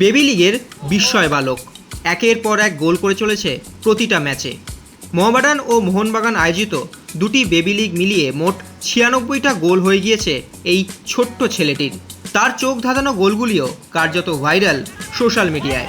Baby লিগের বিস্ময় বালক। একের পর এক গোল করে চলেছে প্রতিটা ম্যাচে। মোহামেডান ও মোহনবাগান আয়োজিত দুটি বেবি লিগ মিলিয়ে মোট ছিয়ানব্বইটা গোল হয়ে গিয়েছে এই ছোট্ট ছেলেটির। তার চোখ ধাঁধানো গোলগুলিও কার্যত ভাইরাল সোশ্যাল মিডিয়ায়।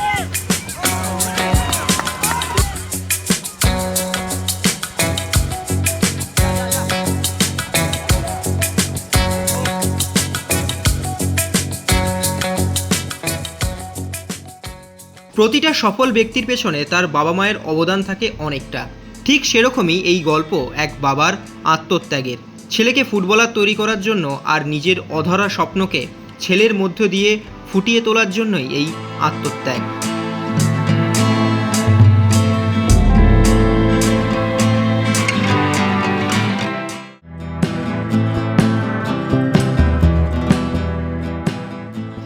প্রতিটা সফল ব্যক্তির পেছনে তার বাবা মায়ের অবদান থাকে অনেকটা। ঠিক সেরকমই এই গল্প এক বাবার আত্মত্যাগের। ছেলেকে ফুটবলার তৈরি করার জন্য আর নিজের অধরা স্বপ্নকে ছেলের মধ্য দিয়ে ফুটিয়ে তোলার জন্যই এই আত্মত্যাগ।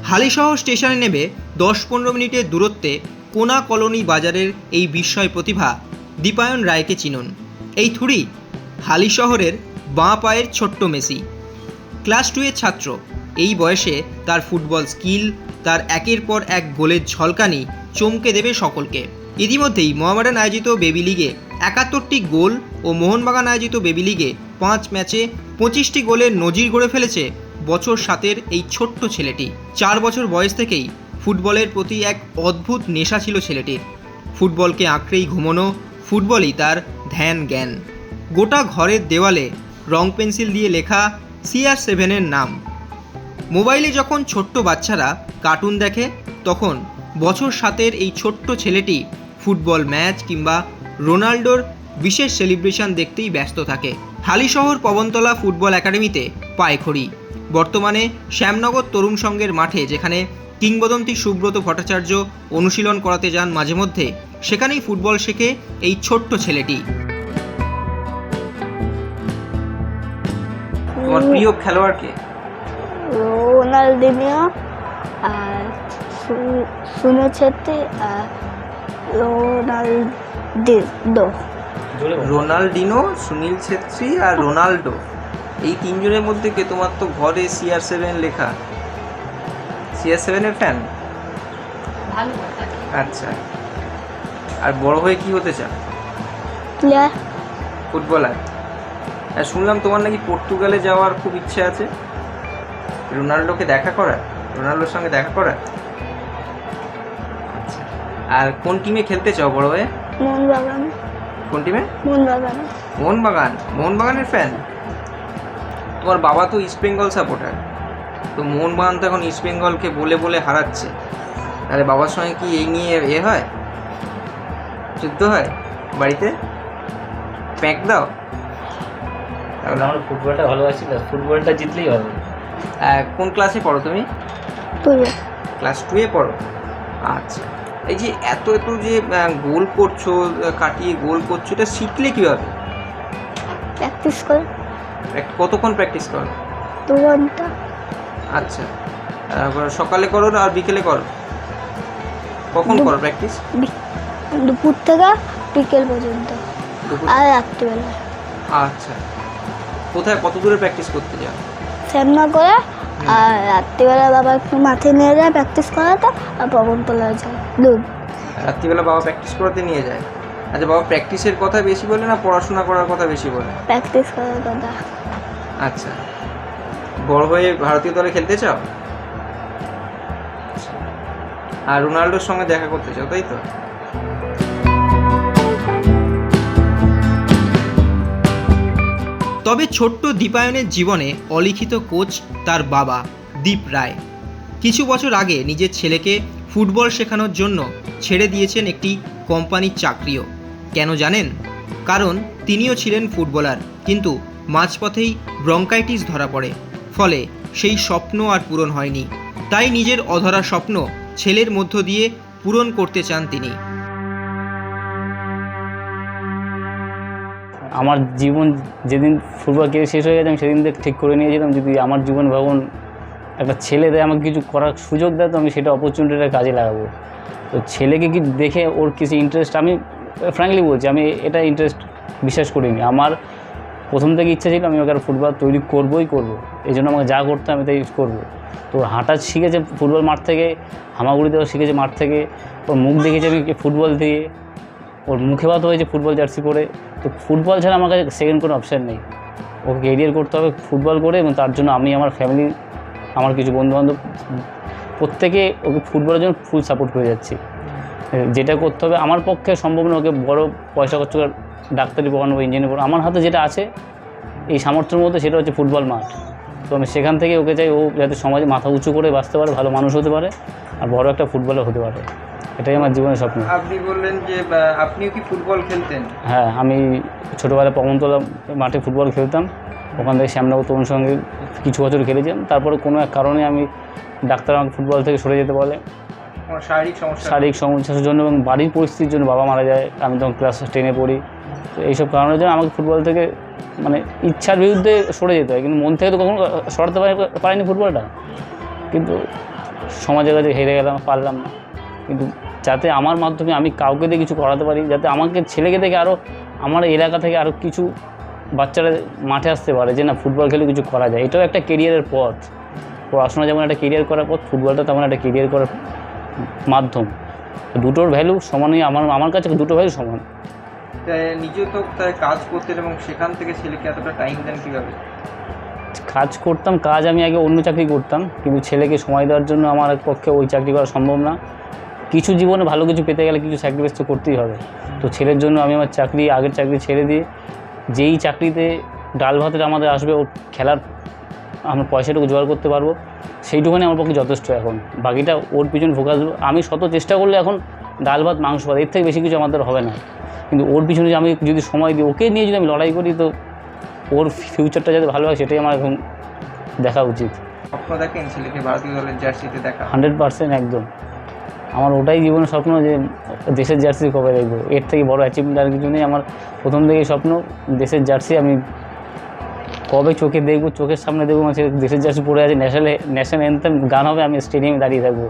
হালিশহর স্টেশনে নেবে দশ পনেরো মিনিটের দূরত্বে কোনা কলোনি বাজারের এই বিস্ময় প্রতিভা দীপায়ন রায়কে চিনুন। এই থুড়ি হালি শহরের বাঁ পায়ের ছোট্ট মেসি। ক্লাস টুয়ের ছাত্র। এই বয়সে তার ফুটবল স্কিল, তার একের পর এক গোলের ঝলকানি চমকে দেবে সকলকে। ইতিমধ্যেই মোহামেডান আয়োজিত বেবি লিগে একাত্তরটি গোল ও মোহনবাগান আয়োজিত বেবি লিগে পাঁচ ম্যাচে পঁচিশটি গোলের নজির গড়ে ফেলেছে বছর সাতের এই ছোট্ট ছেলেটি। চার বছর বয়স থেকেই ফুটবলের প্রতি এক অদ্ভুত নেশা ছিল ছেলেটির। ফুটবলকে আঁকড়েই ঘুমোনো ফুটবলই তার ধ্যান জ্ঞান। গোটা ঘরের দেওয়ালে রং পেন্সিল দিয়ে লেখা সিআর সেভেনের নাম। মোবাইলে যখন ছোট্ট বাচ্চারা কার্টুন দেখে, তখন বছর সাতের এই ছোট্ট ছেলেটি ফুটবল ম্যাচ কিংবা রোনাল্ডোর বিশেষ সেলিব্রেশন দেখতেই ব্যস্ত থাকে। হালিশহর পবনতলা ফুটবল একাডেমিতে পায়খড়ি বর্তমানে শ্যামনগর তরুণ সংঘের মাঠে, যেখানে কিংবদন্তি সুব্রত ভট্টাচার্য অনুশীলন করাতে যান মাঝে মধ্যে। সেখানেই ফুটবল শেখে এই ছোট্ট ছেলেটি। তোমার প্রিয় খেলোয়াড়কে রোনাল্ডিনিও আর সু- সুনীল ছেত্রী আর রোনাল্ডিনো রোনাল্ডিনো সুনীল ছেত্রী আর রোনাল্ডো। এই তিনজনের মধ্যে কে তোমার তো ঘরে সিআর সেভেন লেখা? সিআর সেভেনের ফ্যান আচ্ছা। আর বড় হয়ে কি হতে চাও প্লেয়ার ফুটবলার। আর শুনলাম তোমার নাকি পর্তুগালে যাওয়ার খুব ইচ্ছে আছে। রোনাল্ডোকে দেখা করার? রোনাল্ডোর সঙ্গে দেখা করার? আচ্ছা। আর কোন টিমে খেলতে চাও বড় হয়ে? মোহনবাগান। কোন টিমে মোহনবাগান। মোহনবাগান। মোহনবাগানের ফ্যান তোমার বাবা তো ইস্ট বেঙ্গল সাপোর্টার তো মোহনবাগান তো এখন ইস্ট বেঙ্গলকে বলে বলে হারাচ্ছে। তাহলে বাবার সঙ্গে কি এই নিয়ে এ হয়? যুদ্ধ হয় বাড়িতে? প্যাক দাও। তাহলে আমার ফুটবলটা ভালোবাসি না ফুটবলটা জিতলেই হবে। কোন ক্লাসে পড়ো তুমি? ক্লাস টুয়ে পড়ো? আচ্ছা। এই যে এত এত যে গোল করছ কাটিয়ে গোল করছ এটা শিখলে কীভাবে? প্র্যাকটিস করে। কতক্ষণ প্র্যাকটিস করো? দু ঘণ্টা। আচ্ছা। তারপর সকালে করো আর বিকেলে করো? কখন করো প্র্যাকটিস দুপুর থেকে বিকেল পর্যন্ত। আর রাত্রিবেলা। আচ্ছা। কোথায় কত দূরে প্র্যাকটিস করতে যাও? শ্যামনা করে আর রাত্রিবেলা বাবা একটু মাঠে নিয়ে যায় প্র্যাকটিস করাতে আর পবন তোলা যায়। দুধ রাত্রিবেলা বাবা প্র্যাকটিস করাতে নিয়ে যায়? আচ্ছা বাবা প্র্যাকটিসের কথা বেশি বলে না পড়াশোনা করার কথা বেশি বলে? প্র্যাকটিস করার কথা। আচ্ছা। বড় হয়ে ভারতীয় দলে খেলতে চাও। আর রোনাল্ডোর সঙ্গে দেখা করতে চাও, তাই তো? তবে ছোট্ট দীপায়নের জীবনে অলিখিত কোচ তার বাবা, দীপ রায়। কিছু বছর আগে নিজের ছেলেকে ফুটবল শেখানোর জন্য ছেড়ে দিয়েছেন একটি কোম্পানির চাকরিও। কেন জানেন? কারণ তিনিও ছিলেন ফুটবলার, কিন্তু মাঝপথেই ব্রঙ্কাইটিস ধরা পড়ে। ফলে সেই স্বপ্ন আর পূরণ হয়নি। তাই নিজের অধরা স্বপ্ন ছেলের মধ্য দিয়ে পূরণ করতে চান তিনি। আমার জীবন যেদিন ফুটবল কেরিয়ার শেষ হয়ে গেছে, আমি সেদিন থেকে ঠিক করে নিয়ে যেতাম যদি আমার জীবন ভাবুন একটা ছেলে দেয়, আমাকে কিছু করার সুযোগ দেয়, তো আমি সেটা অপরচুনিটিটা কাজে লাগাবো। তো ছেলেকে কি দেখে ওর কিছু ইন্টারেস্ট আমি ফ্র্যাঙ্কলি বলছি, আমি এটা ইন্টারেস্ট বিশ্বাস করিনি। আমার প্রথম থেকে ইচ্ছা ছিল আমি ওকে ফুটবল তৈরি করবোই করব। এই জন্য আমাকে যা করতে আমি তাই করব। তো হাঁটা শিখেছে ফুটবল মাঠ থেকে, হামাগুড়ি দেওয়া শিখেছে মাঠ থেকে, ওর মুখ দেখেছি আমি ফুটবল দিয়ে, ওর মুখে ভাত হয়েছে ফুটবল জার্সি পরে। তো ফুটবল ছাড়া আমার কাছে সেকেন্ড কোনো অপশান নেই। ওকে কেরিয়ার করতে হবে ফুটবল করে এবং তার জন্য আমি, আমার ফ্যামিলি আমার কিছু বন্ধুবান্ধব, প্রত্যেকে ওকে ফুটবলের জন্য ফুল সাপোর্ট করে যাচ্ছি। যেটা করতে হবে, আমার পক্ষে সম্ভব না ওকে বড় পয়সা খরচ করে ডাক্তারি পড়ানো বা ইঞ্জিনিয়ার পড়ানো আমার হাতে যেটা আছে এই সামর্থ্যের মধ্যে সেটা হচ্ছে ফুটবল মাঠ। তো আমি সেখান থেকে ওকে চাই ও যাতে সমাজে মাথা উঁচু করে বাঁচতে পারে ভালো মানুষ হতে পারে আর বড় একটা ফুটবলার হতে পারে। এটাই আমার জীবনের স্বপ্ন। আপনি বললেন যে আপনিও কি ফুটবল খেলতেন? হ্যাঁ আমি ছোটোবেলায় পবনতলা মাঠে ফুটবল খেলতাম। ওখান থেকে শ্যামনগর তরুণ সঙ্গে কিছু বছর খেলেছিলাম। তারপরে কোনো এক কারণে আমি ডাক্তার আমাকে ফুটবল থেকে সরে যেতে বলে। শারীরিক সমস্যা? শারীরিক সমস্যার জন্য এবং বাড়ির পরিস্থিতির জন্য বাবা মারা যায়, আমি তখন ক্লাস টেনে পড়ি। তো এইসব কারণের জন্য আমাকে ফুটবল থেকে মানে ইচ্ছার বিরুদ্ধে সরে যেতে হয়। কিন্তু মন থেকে তো কখনো সরাতে পারি পারিনি ফুটবলটা কিন্তু সমাজের কাছে হেরে গেলাম, পারলাম না। কিন্তু যাতে আমার মাধ্যমে আমি কাউকে দিয়ে কিছু করাতে পারি, যাতে আমাকে ছেলেকে থেকে আরও আমার এলাকা থেকে আরও কিছু বাচ্চারা মাঠে আসতে পারে যে না ফুটবল খেলে কিছু করা যায়। এটাও একটা কেরিয়ারের পথ। পড়াশোনা যেমন একটা কেরিয়ার করার পথ ফুটবলটা তেমন একটা কেরিয়ার করার মাধ্যম। দুটোর ভ্যালু সমানই আমার আমার কাছে দুটো ভ্যালু সমান। নিজেও তো তাই কাজ করতেন এবং সেখান থেকে ছেলেকে এতটা টাইম দেন কীভাবে? কাজ করতাম কাজ আমি আগে অন্য চাকরি করতাম। কিন্তু ছেলেকে সময় দেওয়ার জন্য আমার পক্ষে ওই চাকরি করা সম্ভব না। কিছু জীবনে ভালো কিছু পেতে গেলে কিছু স্যাক্রিফাইস তো করতেই হবে। তো ছেলের জন্য আমি আমার চাকরি আগের চাকরি ছেড়ে দিয়ে যেই চাকরিতে ডাল ভাতের আমাদের আসবে ওর খেলার আমরা পয়সাটুকু জোগাড় করতে পারব। সেইটুকুনি আমার পক্ষে যথেষ্ট এখন। বাকিটা ওর পিছনে ফোকাস দেবো আমি শত চেষ্টা করলে এখন ডাল ভাত মাংস ভাত এর থেকে বেশি কিছু আমাদের হবে না। কিন্তু ওর পিছনে যে আমি যদি সময় দিই ওকে নিয়ে যদি আমি লড়াই করি তো ওর ফিউচারটা যাতে ভালো হয় সেটাই আমার এখন দেখা উচিত। স্বপ্ন দেখেন ছেলেকে ভারতীয় দলের জার্সিতে দেখা। হান্ড্রেড পার্সেন্ট একদম। আমার ওটাই জীবনের স্বপ্ন যে দেশের জার্সি কবে দেখব। এর থেকে বড় অ্যাচিভমেন্ট আর কিছু নেই। আমার প্রথম থেকেই স্বপ্ন দেশের জার্সি আমি কবে চোখে দেখব, চোখের সামনে দেখব ছেলে দেশের জার্সি পড়ে আছে ন্যাশনাল ন্যাশনাল অ্যান্থেম গান হবে, আমি স্টেডিয়ামে দাঁড়িয়ে থাকব।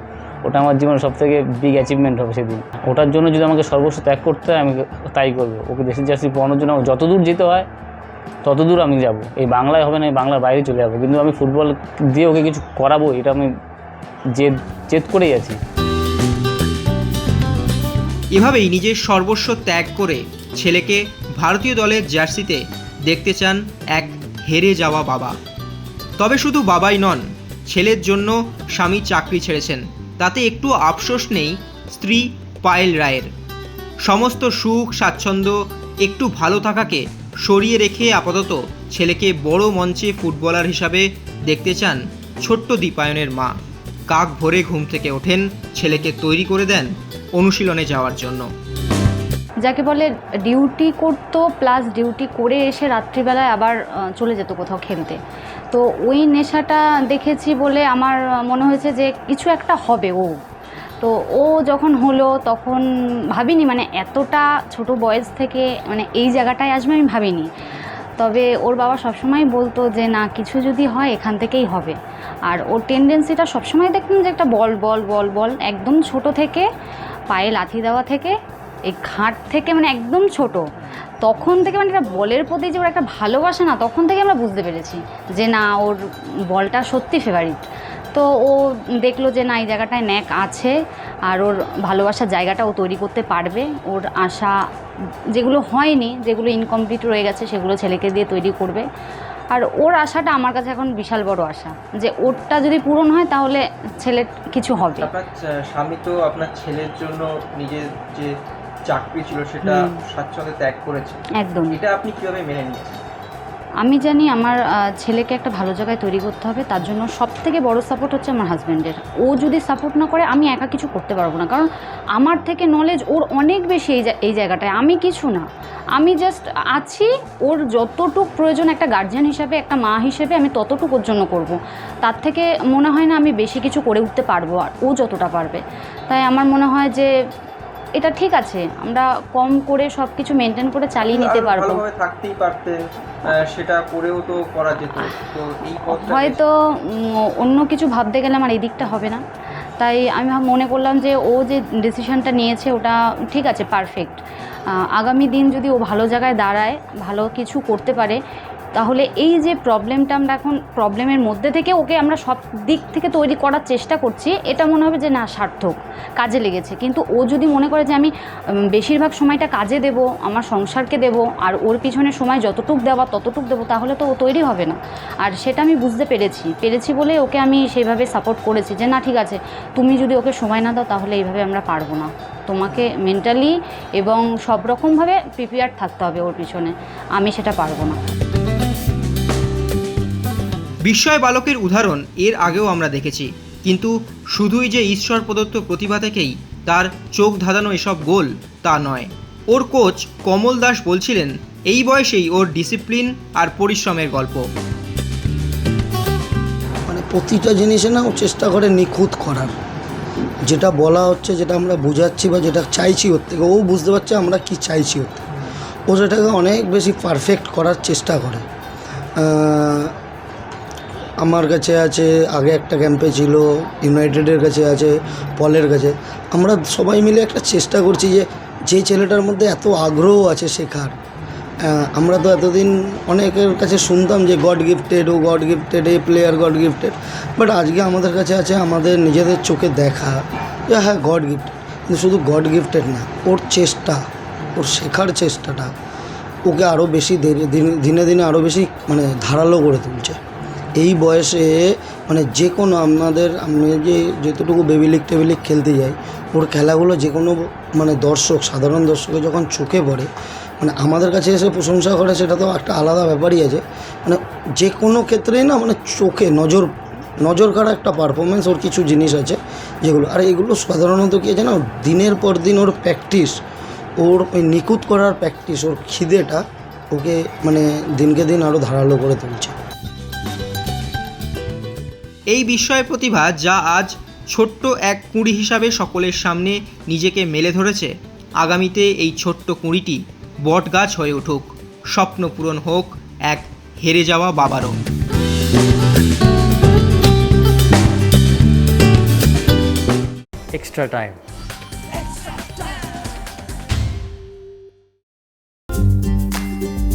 ওটা আমার জীবনের সব থেকে বিগ অ্যাচিভমেন্ট হবে সেদিন। ওটার জন্য যদি আমাকে সর্বস্ব ত্যাগ করতে হয়, আমি তাই করব। ওকে দেশের জার্সি পড়ানোর জন্য যত দূর যেতে হয়, তত দূর আমি যাব। এই বাংলায় হবে না, এই বাংলার বাইরে চলে যাব। কিন্তু আমি ফুটবল দিয়ে ওকে কিছু করাবো, এটা আমি জেদ জেদ করেই আছি। এভাবেই নিজের সর্বস্ব ত্যাগ করে ছেলেকে ভারতীয় দলের জার্সিতে দেখতে চান এক হেরে যাওয়া বাবা। তবে শুধু বাবাই নন, ছেলের জন্য স্বামী চাকরি ছেড়েছেন। তাতে একটু আফসোস নেই স্ত্রী পায়েল রায়ের। সমস্ত সুখ, স্বাচ্ছন্দ্য, একটু ভালো থাকাকে সরিয়ে রেখে আপাতত ছেলেকে বড় মঞ্চে ফুটবলার হিসাবে দেখতে চান ছোট্ট দীপায়নের মা। কাক ভোরে ঘুম থেকে ওঠেন, ছেলেকে তৈরি করে দেন অনুশীলনে যাওয়ার জন্য। যাকে বলে ডিউটি করতো প্লাস ডিউটি করে এসে রাত্রিবেলায় আবার চলে যেত কোথাও খেলতে। তো ওই নেশাটা দেখেছি বলে আমার মনে হয়েছে যে কিছু একটা হবে ও। তো ও যখন হলো তখন ভাবিনি মানে এতটা ছোট বয়স থেকে মানে এই জায়গাটায় আসবে আমি ভাবিনি। তবে ওর বাবা সবসময় বলতো যে, না, কিছু যদি হয় এখান থেকেই হবে। আর ওর টেন্ডেন্সিটা সবসময় দেখতাম যে একটা বল বল বল বল, একদম ছোট থেকে, পায়ে লাথি দেওয়া থেকে এই ঘাট থেকে মানে একদম ছোট, তখন থেকে মানে একটা বলের প্রতি যে ওর একটা ভালোবাসা না, তখন থেকে আমরা বুঝতে পেরেছি যে না, ওর বলটা সত্যি ফেভারিট তো ও দেখল যে না, এই জায়গাটায় ন্যাক আছে আর ওর ভালোবাসার জায়গাটা ও তৈরি করতে পারবে। ওর আশা যেগুলো হয়নি, যেগুলো ইনকমপ্লিট রয়ে গেছে, সেগুলো ছেলেকে দিয়ে তৈরি করবে। আর ওর আশাটা আমার কাছে এখন বিশাল বড় আশা যে ওরটা যদি পূরণ হয়, তাহলে ছেলের কিছু হবে। স্বামী তো আপনার ছেলের জন্য নিজের যে চাকরি ছিল সেটা। স্বাচ্ছন্দ্যে ত্যাগ করেছে। একদম। এটা আপনি কীভাবে মেনে নিয়েছেন? আমি জানি আমার ছেলেকে একটা ভালো জায়গায় তৈরি করতে হবে তার জন্য সব থেকে বড় সাপোর্ট হচ্ছে আমার হাজব্যান্ডের ও যদি সাপোর্ট না করে আমি একা কিছু করতে পারব না। কারণ আমার থেকে নলেজ ওর অনেক বেশি এই এই জায়গাটায়। আমি কিছু না। আমি জাস্ট আছি ওর যতটুক প্রয়োজন একটা গার্জিয়ান হিসাবে একটা মা হিসেবে আমি ততটুক ওর জন্য করব। তার থেকে মনে হয় না আমি বেশি কিছু করে উঠতে পারব আর ও যতটা পারবে। তাই আমার মনে হয় যে এটা ঠিক আছে আমরা কম করে সব কিছু মেনটেন করে চালিয়ে নিতে পারব। থাকতেই পারতেন আহ, সেটা করেও তো করা যেত। তো এই হয়তো অন্য কিছু ভাবতে গেলে আমার এই দিকটা হবে না। তাই আমি ভাব- মনে করলাম যে ও যে ডিসিশনটা নিয়েছে ওটা ঠিক আছে পারফেক্ট আগামী দিন যদি ও ভালো জায়গায় দাঁড়ায় ভালো কিছু করতে পারে তাহলে এই যে প্রবলেমটা আমরা এখন প্রবলেমের মধ্যে থেকে ওকে আমরা সব দিক থেকে তৈরি করার চেষ্টা করছি, এটা মনে হবে যে না, সার্থক, কাজে লেগেছে। কিন্তু ও যদি মনে করে যে আমি বেশিরভাগ সময়টা কাজে দেব, আমার সংসারকে দেব, আর ওর পিছনে সময় যতটুক দেওয়া, ততটুক দেবো, তাহলে তো ও তৈরি হবে না। আর সেটা আমি বুঝতে পেরেছি। পেরেছি বলে ওকে আমি সেইভাবে সাপোর্ট করেছি যে, না, ঠিক আছে, তুমি যদি ওকে সময় না দাও, তাহলে এইভাবে আমরা পারব না। তোমাকে মেন্টালি এবং সব রকমভাবে প্রিপেয়ার থাকতে হবে ওর পিছনে। আমি সেটা পারব না। বিস্ময় বালকের উদাহরণ এর আগেও আমরা দেখেছি। কিন্তু শুধুই যে ঈশ্বর প্রদত্ত প্রতিভা থেকেই তার চোখ ধাঁধানো এসব গোল, তা নয়। ওর কোচ কমল দাস বলছিলেন, এই বয়সেই ওর ডিসিপ্লিন আর পরিশ্রমের গল্প। মানে প্রতিটা জিনিসে না ও চেষ্টা করে নিখুঁত করার। যেটা বলা হচ্ছে, যেটা আমরা বোঝাচ্ছি বা যেটা চাইছি ওর থেকে, ও বুঝতে পারছে আমরা কি চাইছি ওর থেকে। ও সেটাকে অনেক বেশি পারফেক্ট করার চেষ্টা করে। আমার কাছে আছে, আগে একটা ক্যাম্পে ছিল ইউনাইটেডের কাছে আছে পলের কাছে। আমরা সবাই মিলে একটা চেষ্টা করছি যে যে ছেলেটার মধ্যে এত আগ্রহ আছে শেখার আমরা তো এতদিন অনেকের কাছে শুনতাম যে গড গিফটেড ও গড গিফটেড এই প্লেয়ার গড গিফটেড বাট আজকে আমাদের কাছে আছে আমাদের নিজেদের চোখে দেখা যে হ্যাঁ গড গিফটেড কিন্তু শুধু গড গিফটেড না, ওর চেষ্টা, ওর শেখার চেষ্টাটা, ওকে আরও বেশি দিনে দিনে আরও বেশি মানে ধারালো করে তুলছে। এই বয়সে মানে যে কোনো আমাদের আমি যে যতটুকু বেবি লিগ লিগ খেলতে যাই, ওর খেলাগুলো যে কোনো মানে দর্শক, সাধারণ দর্শকে যখন চোখে পড়ে মানে আমাদের কাছে এসে প্রশংসা করে সেটা তো একটা আলাদা ব্যাপারই আছে। মানে যে কোনো ক্ষেত্রেই না মানে চোখে নজর নজর কাড়া একটা পারফরমেন্স ওর কিছু জিনিস আছে যেগুলো। আর এগুলো সাধারণত কী আছে না, দিনের পর দিন ওর প্র্যাকটিস ওর ওই নিখুঁত করার প্র্যাকটিস ওর খিদেটা ওকে মানে দিনকে দিন আরও ধারালো করে তুলছে। এই বিস্ময় প্রতিভা যা আজ ছোট্ট এক কুঁড়ি হিসাবে সকলের সামনে নিজেকে মেলে ধরেছে। আগামীতে এই ছোট্ট কুঁড়িটি বটগাছ হয়ে উঠুক। স্বপ্ন পূরণ হোক এক হেরে যাওয়া বাবারও। Extra time